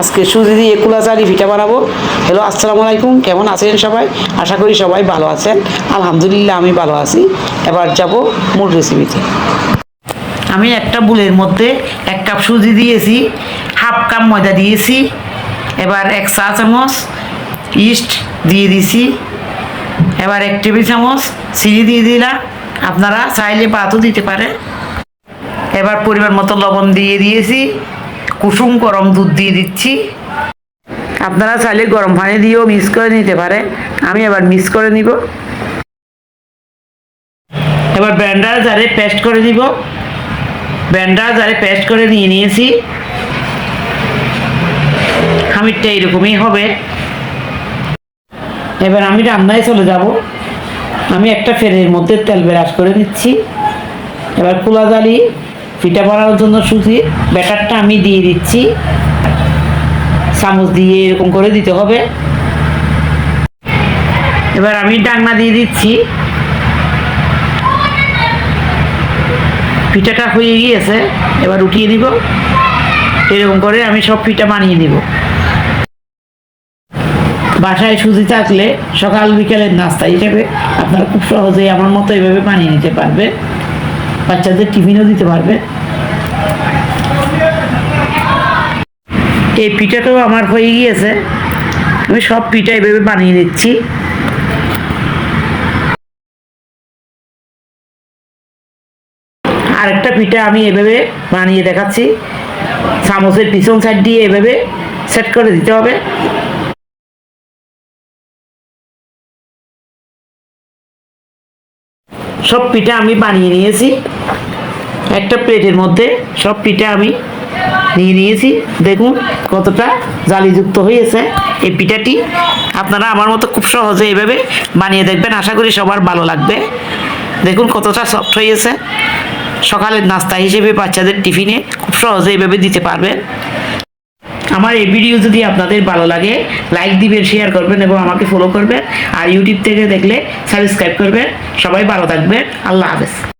আজকে সুজি দিয়ে কুলা চালি পিঠা বানাবো। হ্যালো, আসসালামু আলাইকুম। কেমন আছেন সবাই? আশা করি সবাই ভালো আছেন। আলহামদুলিল্লাহ, আমি ভালো আছি। এবার যাব মূল রেসিপিতে আমি একটা বুলের মধ্যে এক কাপ সুজি দিয়েছি, হাফ কাপ ময়দা দিয়েছি, এবার এক চা চামচ ইস্ট দিয়ে দিছি, এবার এক টেবিল চামচ চিনি দিয়ে দিলাম। আপনারা চাইলে পাতও দিতে পারেন। এবার পরিমাণ মতো লবণ দিয়ে দিয়েছি। কুসুম গরম দুধ দিয়ে দিচ্ছি। আপনারা চাইলে গরম পানি দিয়েও মিক্স করে নিতে পারে। আমি এবার মিক্স করে নিব। এবার ব্যান্ডার জারে পেস্ট করে দিব ব্যান্ডার জারে পেস্ট করে নিয়ে নিয়েছি। খামিরটা এরকমই হবে। এবার আমি রান্নায় চলে যাব। আমি একটা ফেরের মধ্যে তেল ব্রাশ করে নিচ্ছি। এবার কুলা জালি পিঠা বানানোর জন্য সুজি ব্যাটারটা আমি দিয়ে দিচ্ছি। চামচ দিয়ে এরকম করে দিতে হবে। এবার আমি ডাকনা দিয়ে দিচ্ছি। পিঠাটা হয়ে গিয়েছে, এবার উঠিয়ে নিব এরকম করে আমি সব পিঠা বানিয়ে নিব। বাসায় সুজি থাকলে সকাল, বিকেলের নাস্তা হিসেবে আপনারা খুব সহজেই আমার মতো এভাবে বানিয়ে নিতে পারবে। বাচ্চাদের টিফিনও দিতে পারবে। এই পিঠাটাও আমার হয়ে গিয়েছে। আমি সব পিঠা এভাবে বানিয়ে নিচ্ছি। আরেকটা পিঠা আমি এভাবে বানিয়ে দেখাচ্ছি। চামচের পিছন সাইড দিয়ে এভাবে সেট করে দিতে হবে। সব পিঠা আমি বানিয়ে নিয়েছি। একটা প্লেটের মধ্যে সব পিঠা আমি নিয়ে নিয়েছি। দেখুন। কতটা জালিযুক্ত হয়েছে এই পিঠাটি? আপনারা আমার মতো খুব সহজে এভাবে বানিয়ে দেখবেন। আশা করি সবার ভালো লাগবে। দেখুন কতটা সফট হয়েছে সকালের নাস্তা হিসেবে বাচ্চাদের টিফিনে খুব সহজে এভাবে দিতে পারবেন। আমার এই ভিডিও যদি আপনাদের ভালো লাগে লাইক দিবেন শেয়ার করবেন এবং আমাকে ফলো করবেন। আর ইউটিউব থেকে দেখলে সাবস্ক্রাইব করবেন। সবাই ভালো থাকবেন। আল্লাহ হাফেজ।